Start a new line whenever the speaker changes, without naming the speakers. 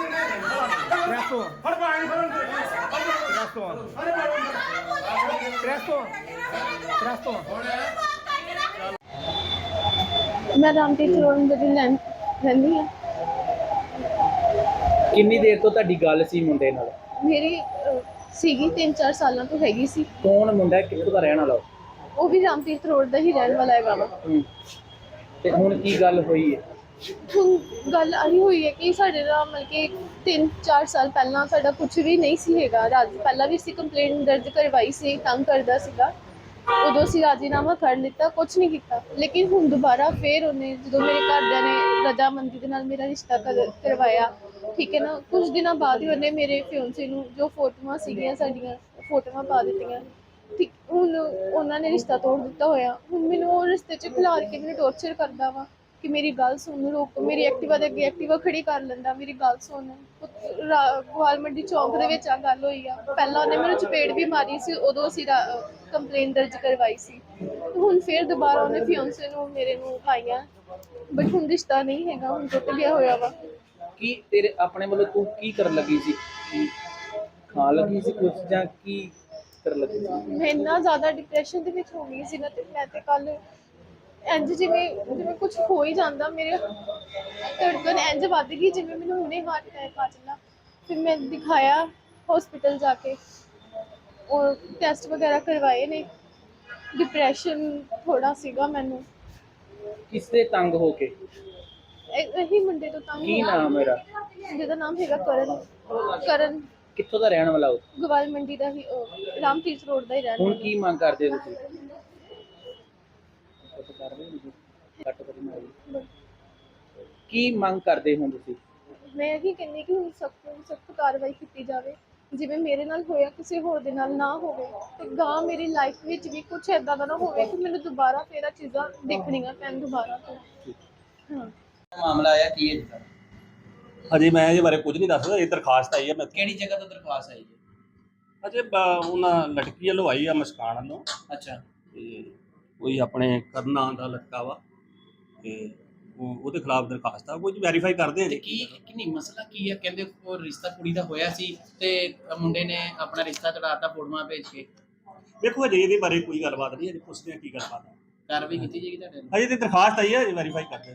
Presto,
ਫੜ ਪਾਣੀ ਫੜਨ
presto, presto, presto.
ਮੈਂ ਰਾਮਦੀਪ ਰੋਡ ਦੇ ਲੈਣ ਰਹਿੰਦੀ ਹਾਂ
ਕਿੰਨੀ ਦੇਰ ਤੋਂ ਤੁਹਾਡੀ ਗੱਲ ਸੀ ਮੁੰਡੇ ਨਾਲ
ਮੇਰੀ ਅਹ, ਸੀਗੀ 3-4 ਸਾਲਾਂ ਤੋਂ ਹੈਗੀ ਸੀ
ਕੌਣ ਮੁੰਡਾ ਹੈ? ਕਿੱਥੋਂ ਦਾ ਰਹਿਣ ਵਾਲਾ ਉਹ?
ਉਹ ਵੀ ਰਾਮਦੀਪ ਰੋਡ ਦਾ ਹੀ ਰਹਿਣ ਵਾਲਾ ਹੈਗਾ ਵਾ।
ਹੂੰ। ਤੇ ਹੁਣ ਕੀ ਗੱਲ ਹੋਈ ਹੈ?
ਹੁਣ ਗੱਲ ਆਹੀ ਹੋਈ ਹੈ ਕਿ ਸਾਡੇ ਨਾਲ ਮਤਲਬ ਕਿ 3-4 ਸਾਲ ਪਹਿਲਾਂ ਸਾਡਾ ਕੁਝ ਵੀ ਨਹੀਂ ਸੀ ਹੈਗਾ। ਰਾਜ ਪਹਿਲਾਂ ਵੀ ਅਸੀਂ ਕੰਪਲੇਂਟ ਦਰਜ ਕਰਵਾਈ ਸੀ ਤੰਗ ਕਰਦਾ ਸੀਗਾ। ਉਦੋਂ ਅਸੀਂ ਰਾਜੀਨਾਮਾ ਕਰ ਲਿੱਤਾ ਕੁਝ ਨਹੀਂ ਕੀਤਾ। ਲੇਕਿਨ ਹੁਣ ਦੁਬਾਰਾ ਫੇਰ ਉਹਨੇ ਜਦੋਂ ਮੇਰੇ ਘਰਦਿਆਂ ਨੇ ਰਜਾਮੰਦੀ ਦੇ ਨਾਲ ਮੇਰਾ ਰਿਸ਼ਤਾ ਕਰ- ਕਰਵਾਇਆ ਠੀਕ ਹੈ ਨਾ ਕੁਝ ਦਿਨਾਂ ਬਾਅਦ ਹੀ ਉਹਨੇ ਮੇਰੇ ਫਿਓਂਸੇ ਨੂੰ ਜੋ ਫੋਟੋਆਂ ਸੀਗੀਆਂ ਸਾਡੀਆਂ ਫੋਟੋਆਂ ਪਾ ਦਿੱਤੀਆਂ। ਹੁਣ ਉਹਨਾਂ ਨੇ ਰਿਸ਼ਤਾ ਤੋੜ ਦਿੱਤਾ ਹੋਇਆ। ਹੁਣ ਮੈਨੂੰ ਉਹ ਰਿਸ਼ਤੇ 'ਚ ਖਿਲਾਰ ਕੇ ਮੈਨੂੰ ਟੌਰਚਰ ਕਰਦਾ ਵਾ ਕਿ ਮੇਰੀ ਗੱਲ ਸੁਣ, ਰੋਕ, ਮੇਰੀ ਐਕਟਿਵਾ ਦੇ ਅੱਗੇ ਐਕਟਿਵਾ ਖੜੀ ਕਰ ਲੈਂਦਾ, ਮੇਰੀ ਗੱਲ ਸੁਣ। ਗਵਾਲ ਮੰਡੀ ਚੌਂਕ ਦੇ ਵਿੱਚ ਆ ਗੱਲ ਹੋਈ ਆ। ਪਹਿਲਾਂ ਉਹਨੇ ਮੈਨੂੰ ਚਪੇੜ ਵੀ ਮਾਰੀ ਸੀ, ਉਦੋਂ ਅਸੀਂ ਕੰਪਲੇਂਟ ਦਰਜ ਕਰਵਾਈ ਸੀ। ਤੇ ਹੁਣ ਫੇਰ ਦੁਬਾਰਾ ਉਹਨੇ ਫਿਓਂਸੇ ਨੂੰ, ਮੇਰੇ ਨੂੰ ਪਾਈਆਂ ਬਟ ਹੁਣ ਰਿਸ਼ਤਾ ਨਹੀਂ ਹੈਗਾ, ਹੁਣ ਟੁੱਟ ਗਿਆ ਹੋਇਆ ਵਾ।
ਕੀ ਤੇਰੇ ਆਪਣੇ ਵੱਲੋਂ ਤੂੰ ਕੀ ਕਰਨ ਲੱਗੀ ਸੀ? ਕੀ ਖਾਣ ਲੱਗੀ ਸੀ ਕੁਝ ਜਾਂ ਕੀ ਕਰਨ ਲੱਗੀ ਸੀ।
ਮੈਂ ਇੰਨਾ ਜ਼ਿਆਦਾ ਡਿਪਰੈਸ਼ਨ ਦੇ ਵਿੱਚ ਹੋ ਗਈ ਸੀ ਨਾ ਤੇ ਮੈਂ ਤੇ ਕੱਲ ਇੰਜ ਜਿਵੇਂ ਜਿਵੇਂ ਕੁਝ ਹੋ ਹੀ ਜਾਂਦਾ ਮੇਰੇ ਧੜਕਨ ਇੰਜ ਵੱਧ ਗਈ ਜਿਵੇਂ ਮੈਨੂੰ ਹੁਣੇ ਹਾਰਟ ਅਟੈਕ ਆ ਚੱਲਾ। ਫਿਰ ਮੈਂ ਦਿਖਾਇਆ ਹਸਪੀਟਲ ਜਾ ਕੇ। ਉਹ ਟੈਸਟ ਵਗੈਰਾ ਕਰਵਾਏ ਨੇ। ਡਿਪਰੈਸ਼ਨ ਥੋੜਾ ਸੀਗਾ ਮੈਨੂੰ।
ਕਿਸ ਦੇ ਤੰਗ ਹੋ ਕੇ?
ਇਹ- ਇਹੀ ਮੁੰਡੇ ਤੋਂ ਤੰਗ
ਕੀ
ਹੋਇਆ।
ਨਾਮ ਮੇਰਾ
ਜਿਹਦਾ ਨਾਮ ਹੈਗਾ ਕਰਨ। ਕਰਨ।
ਕਿੱਥੋਂ ਦਾ ਰਹਿਣ ਵਾਲਾ ਉਹ?
ਗਵਾਲ ਮੰਡੀ ਦਾ ਹੀ ਉਹ, ਰਾਮਤੀਰਥ ਰੋਡ ਦਾ ਹੀ ਰਹਿਣ
ਹੁਣ
ਵਾਲਾ।
ਕੀ ਮੰਗ ਕਰਦੇ ਹੋ ਤੁਸੀਂ? ਕੱਟ ਕਰ ਰਹੇ ਹੋ ਜੀ? ਕੱਟ ਕਰੀ ਮਾਰੀ। ਕੀ ਮੰਗ ਕਰਦੇ ਹੋ ਤੁਸੀਂ?
ਮੈਂ ਇਹੀ ਕਹਿੰਦੀ ਕਿ ਹੁਣ ਸਖਤ ਤੋਂ ਸਖਤ ਕਾਰਵਾਈ ਕੀਤੀ ਜਾਵੇ। ਜਿਵੇਂ ਮੇਰੇ ਨਾਲ ਹੋਇਆ ਕਿਸੇ ਹੋਰ ਦੇ ਨਾਲ ਨਾ ਹੋਵੇ ਤੇ ਗਾਂ ਮੇਰੀ ਲਾਈਫ ਵਿੱਚ ਵੀ ਕੁਝ ਐਦਾਂ ਦਾ ਨਾ ਹੋਵੇ ਕਿ ਮੈਨੂੰ ਦੁਬਾਰਾ ਫੇਰ ਚੀਜ਼ਾਂ ਦੇਖਣੀਆਂ ਪੈਣ ਦੁਬਾਰਾ ਤੋਂ। ਹਾਂ।
ਮਾਮਲਾ ਆਇਆ ਕੀ ਹੈ ਜੀ?
ਹਜੇ ਮੈਂ ਇਹਦੇ ਬਾਰੇ ਕੁਝ ਨਹੀਂ ਦੱਸ ਸਕਦਾ ਇਹ ਦਰਖਾਸਤ ਆਈ ਹੈ ਮੈਂ
ਕਿਹੜੀ ਜਗ੍ਹਾ ਤੋਂ ਦਰਖਾਸਤ ਆਈ ਹੈ?
ਅਜੇ ਬ- ਉਹਨਾਂ ਲੜਕੀ ਵੱਲੋਂ ਆਈ ਆ ਮੁਸਕਾਨ ਵੱਲੋਂ।
ਅੱਛਾ।
ਤੇ ਕੋਈ ਆਪਣੇ ਕਰਨਾ ਦਾ ਲੜਕਾ ਵਾ ਤੇ ਉਹ ਉਹਦੇ ਖਿਲਾਫ ਦਰਖਾਸਤ ਆ ਕੁਝ ਵੈਰੀਫਾਈ ਕਰਦੇ ਆ
ਤੇ
ਜੀ
ਕੀ ਕਿੰਨੀ ਮਸਲਾ ਕੀ ਹੈ ਕਹਿੰਦੇ ਉਹ ਰਿਸ਼ਤਾ ਕੁੜੀ ਦਾ ਹੋਇਆ ਸੀ ਤੇ ਮੁੰਡੇ ਨੇ ਆਪਣਾ ਰਿਸ਼ਤਾ ਤੜਾਤਾ ਫੋਟੋਆਂ ਭੇਜ ਕੇ।
ਵੇਖੋ ਹਜੇ ਇਹਦੇ ਬਾਰੇ ਕੋਈ ਗੱਲਬਾਤ ਨਹੀਂ ਹਜੇ ਪੁੱਛਦੇ ਆ ਕੀ ਗੱਲਬਾਤ ਆ।
ਕਾਰਵਾਈ ਕੀਤੀ ਜਾਏਗੀ ਤੁਹਾਡੇ ਨਾਲ?
ਹਜੇ ਤੇ ਦਰਖਾਸਤ ਆਈ ਹੈ ਹਜੇ ਵੈਰੀਫਾਈ ਕਰਦੇ ਆ।